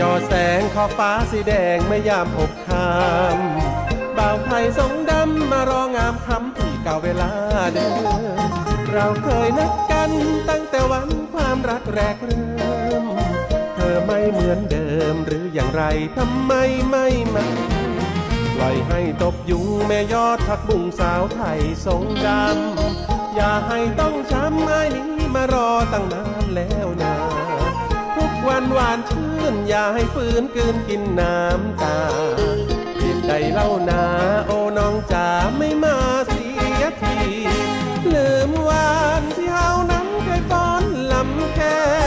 ยอแสงขอบฟ้าสีแดงไม่ยามอกคามบ่าวไทยทรงดำมารองามคำที่เก่าเวลาเดิมเราเคยนัดกันตั้งแต่วันความรักแรกเริ่ม เธอไม่เหมือนเดิมหรืออย่างไรทำไมไม่มาปล่อยให้ตบยุงแม่ยอดผักบุ้งสาวไทยทรงดำอย่าให้ต้องช้ อย่าให้ฝืนกืนกินน้ำตาเพียงใดเล่านาโอ้น้องจ๋าไม่มาเสียทีลืมวานที่เฮานั้นเคยฟ้อนลำแค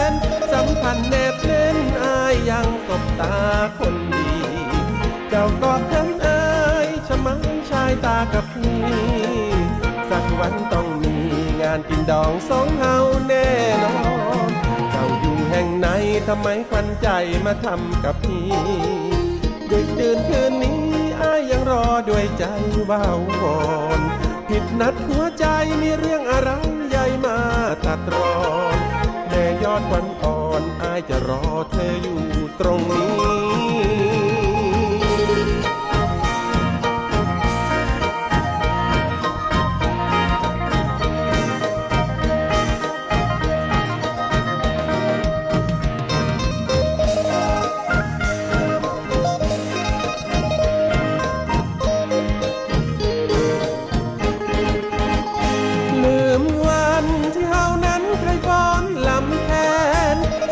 นสัมพันธ์แนบแน่นอายยังตบตาคนดี เจ้ากอดฉันเอ่ยชะมังชายตากับพี่สักวันต้องมีงานกินดองสองเฮาแน่นอน ทำไมควันใจมาทำกับพี่ดึกดื่นคืนนี้อายยังรอด้วยใจว่าววอนผิดนัดหัวใจมีเรื่องอะไรใหญ่มาตัดรอนแม่ยอดวันอ่อนอายจะรอเธออยู่ตรงนี้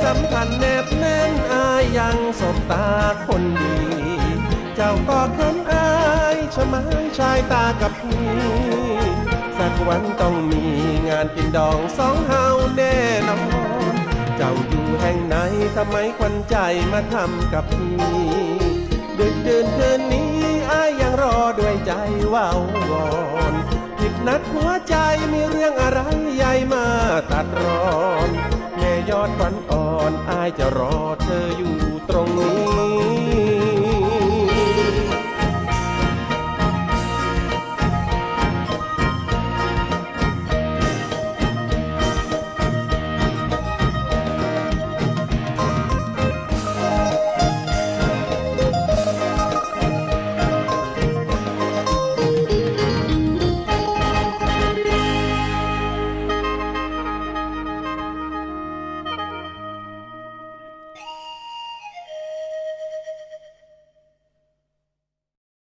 สัมพันธ์แนบแน่นอายยังสบตาคนดี เจ้ากอดคนอายชะมายชายตากับพี่สักวันต้องมีงานกินดองสองเฮาแน่นอน เจ้าอยู่แห่งไหนทำไมควันใจมาทำกับพี่ดึกดื่นคืนนี้อายยังรอด้วยใจว่าววอนผิดนัดหัวใจมีเรื่องอะไรใหญ่มาตัดรอนแม่ยอน อนอายจะรอเธออยู่ตรงนี้